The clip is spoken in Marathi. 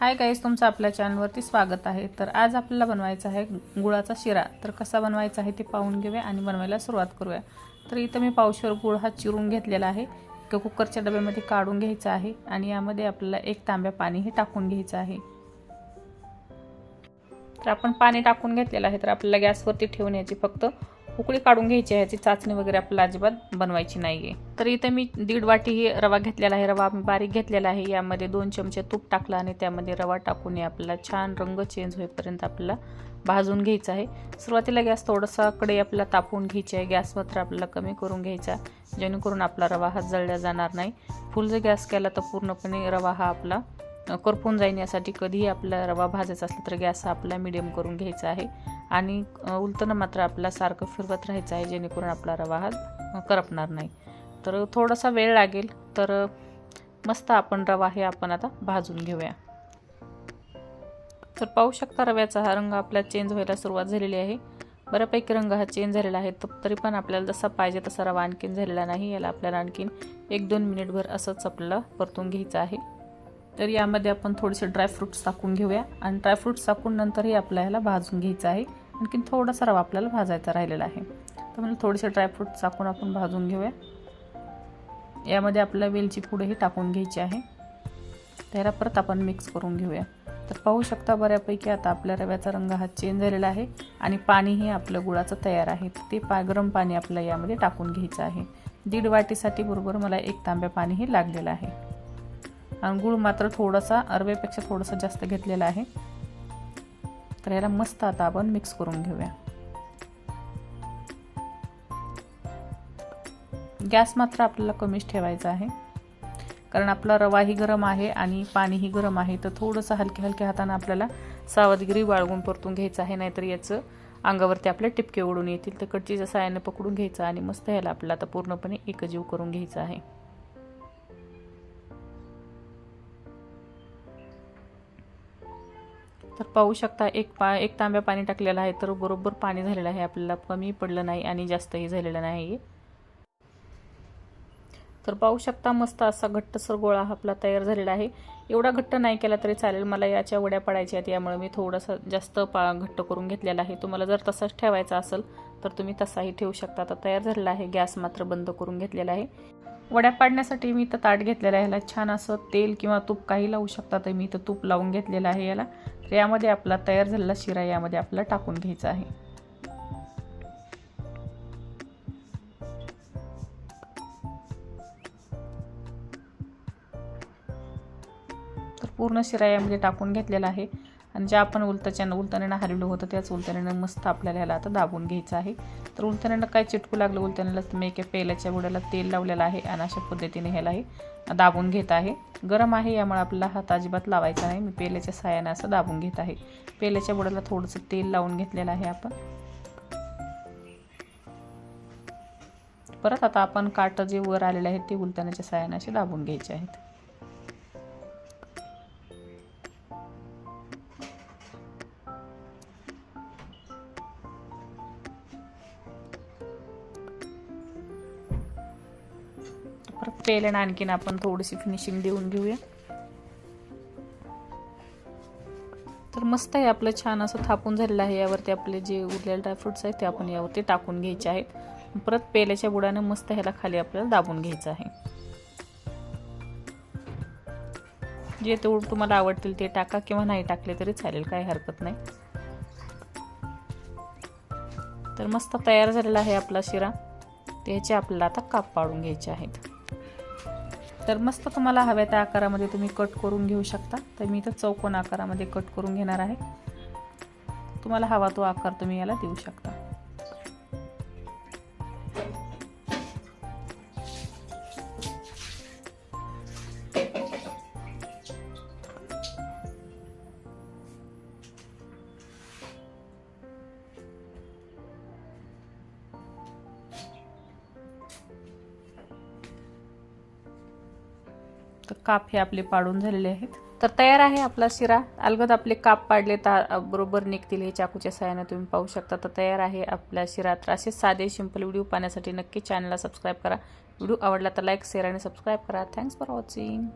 हाय गाईज तुमचं आपल्या चॅनलवरती स्वागत आहे. तर आज आपल्याला बनवायचा आहे गुळाचा शिरा. तर कसा बनवायचा आहे ते पाहून घेऊया आणि बनवायला सुरुवात करूया. तर इथं मी पावशेर गुळ हा चिरून घेतलेला आहे. किंवा कुकरच्या डब्यामध्ये काढून घ्यायचा आहे आणि यामध्ये आपल्याला एक तांब्या पाणी हे टाकून घ्यायचं आहे. तर आपण पाणी टाकून घेतलेलं आहे. तर आपल्याला गॅसवरती ठेवून याची फक्त उकळी काढून घ्यायची आहे याची चाचणी वगैरे आपल्याला अजिबात बनवायची नाही आहे तर इथं मी दीड वाटी ही रवा घेतलेला आहे रवा मी बारीक घेतलेला आहे. यामध्ये दोन चमचे तूप टाकलं आणि त्यामध्ये रवा टाकून हे आपल्याला छान रंग चेंज होईपर्यंत आपल्याला भाजून घ्यायचा आहे. सुरुवातीला गॅस थोडासा कडे आपल्याला तापवून घ्यायची आहे. गॅस मात्र आपल्याला कमी करून घ्यायचा जेणेकरून आपला रवा हा जळल्या जाणार नाही. फुल जर गॅस केला तर पूर्णपणे रवा हा आपला करपून जाईन यासाठी कधीही आपला रवा भाजायचा असला तर गॅस हा आपला मिडियम करून घ्यायचा आहे. आणि उलटणं मात्र आपला सारखं फिरवत राहायचं आहे जेणेकरून आपला रवा हा करपणार नाही. तर थोडासा वेळ लागेल तर मस्त आपण रवा हे आपण आता भाजून घेऊया. तर पाहू शकता रव्याचा हा रंग आपला चेंज व्हायला सुरुवात झालेली आहे. बऱ्यापैकी रंग हा चेंज झालेला आहे तरी पण आपल्याला जसा पाहिजे तसा रवा आणखीन झालेला नाही. याला आपल्याला आणखीन एक दोन मिनिटभर असंच आपल्याला परतून घ्यायचं आहे. तर यामध्ये आपण थोडेसे ड्रायफ्रूट्स टाकून घेऊया. आणि ड्रायफ्रूट्स टाकून नंतरही आपल्याला भाजून घ्यायचं आहे. आणखीन थोडासा रवा आपल्याला भाजायचा राहिलेला आहे. तर म्हणजे थोडेसे ड्रायफ्रूट्स टाकून आपण भाजून घेऊया. यामध्ये आपल्याला वेलची पुढेही टाकून घ्यायची आहे. त्याला परत आपण मिक्स करून घेऊया. तर पाहू शकता बऱ्यापैकी आता आपल्या रव्याचा रंग हा चेंज झालेला आहे. आणि पाणीही आपलं गुळाचं तयार आहे. ते पा गरम पाणी आपल्याला यामध्ये टाकून घ्यायचं आहे. दीड वाटीसाठी बरोबर मला एक तांब्या पाणीही लागलेलं आहे. आणि गुळ मात्र थोडासा अरवेपेक्षा थोडंसं जास्त घेतलेला आहे. तर याला मस्त आता आपण मिक्स करून घेऊया. गॅस मात्र आपल्याला कमीच ठेवायचा आहे. कारण आपला रवाही गरम आहे आणि पाणीही गरम आहे तर थोडंसं हलक्या हलक्या हाताने आपल्याला सावधगिरी वाळवून परतून घ्यायचं आहे नाहीतर याचं अंगावरती आपले टिपके ओढून येतील. तर कडचीच्या सायाने पकडून घ्यायचं आणि मस्त ह्याला आपल्याला आता पूर्णपणे एकजीव करून घ्यायचं आहे. तर पाहू शकता एक पा एक तांब्या पाणी टाकलेलं आहे तर बरोबर पाणी झालेलं आहे. आपल्याला कमी पडलं नाही आणि जास्तही झालेलं नाही. तर पाहू शकता मस्त असा घट्टसर गोळा आपला तयार झालेला आहे. एवढा घट्ट नाही केला तरी चालेल मला याच्या वड्या पडायच्या आहेत यामुळे मी थोडंसं जास्त पा घट्ट करून घेतलेला आहे. तुम्हाला जर तसाच ठेवायचा असेल तर तुम्ही तसाही ठेवू शकता. आता तयार झालेला आहे गॅस मात्र बंद करून घेतलेला आहे. वड्या पाडण्यासाठी मी इथं ताट घेतलेलं आहे ह्याला छान असं तेल किंवा तूप काही लावू शकता तर मी इथं तूप लावून घेतलेलं आहे याला. तर यामध्ये आपला तयार झालेला शिरा यामध्ये आपला टाकून घ्यायचा आहे. तर पूर्ण शिरा यामध्ये टाकून घेतलेला आहे. आणि ज्या आपण उलताच्यानं उलताण्यानं हरवलं होतं त्याच उलताण्यानं मस्त आपल्याला ह्याला आता दाबून घ्यायचं आहे. तर उलताण्यानं काय चिटकू लागलं? उलताण्याला मी एका पेल्याच्या बुड्याला तेल लावलेलं आहे आणि अशा पद्धतीने ह्याला हे दाबून घेत आहे. गरम आहे यामुळे आपल्याला हात अजिबात लावायचा नाही. मी पेल्याच्या सायाने असं दाबून घेत आहे. पेल्याच्या बुड्याला थोडंसं तेल लावून घेतलेलं आहे आपण. परत आता आपण काट जे वर आलेले आहेत ते उलथण्याच्या सायाने असे दाबून घ्यायचे आहेत. परत पेल्यानं आणखीन आपण थोडीशी फिनिशिंग देऊन घेऊया. तर मस्त आहे आपलं छान असं थापून झालेलं आहे. यावरती आपले जे उरलेले ड्रायफ्रुट्स आहेत ते आपण यावरती टाकून घ्यायचे आहेत. परत पेल्याच्या बुडाने मस्त ह्याला खाली आपल्याला दाबून घ्यायचं आहे. जे तेवढं तुम्हाला आवडतील ते टाका किंवा नाही टाकले तरी चालेल काही हरकत नाही. तर मस्त तयार झालेला आहे आपला शिरा. त्याचे आपल्याला आता काप पाडून घ्यायचे आहेत. तर मस्त तुम्हाला हव्या त्या आकारामध्ये तुम्ही कट करून घेऊ शकता. तर मी इथं चौकोन आकारामध्ये कट करून घेणार आहे. तुम्हाला हवा तो आकार तुम्ही याला देऊ शकता. तर काप हे आपले पाडून झालेले आहेत. तर तयार आहे आपला शिरा. अलगद आपले काप पाडले तर बरोबर निघतील हे चाकूच्या सहाय्याने तुम्ही पाहू शकता. तर तयार आहे आपला शिरा. तर असे साधे सिंपल व्हिडिओ पाहण्यासाठी नक्की चॅनलला सबस्क्राईब करा. व्हिडिओ आवडला तर लाईक शेअर आणि सबस्क्राईब करा. Thanks for watching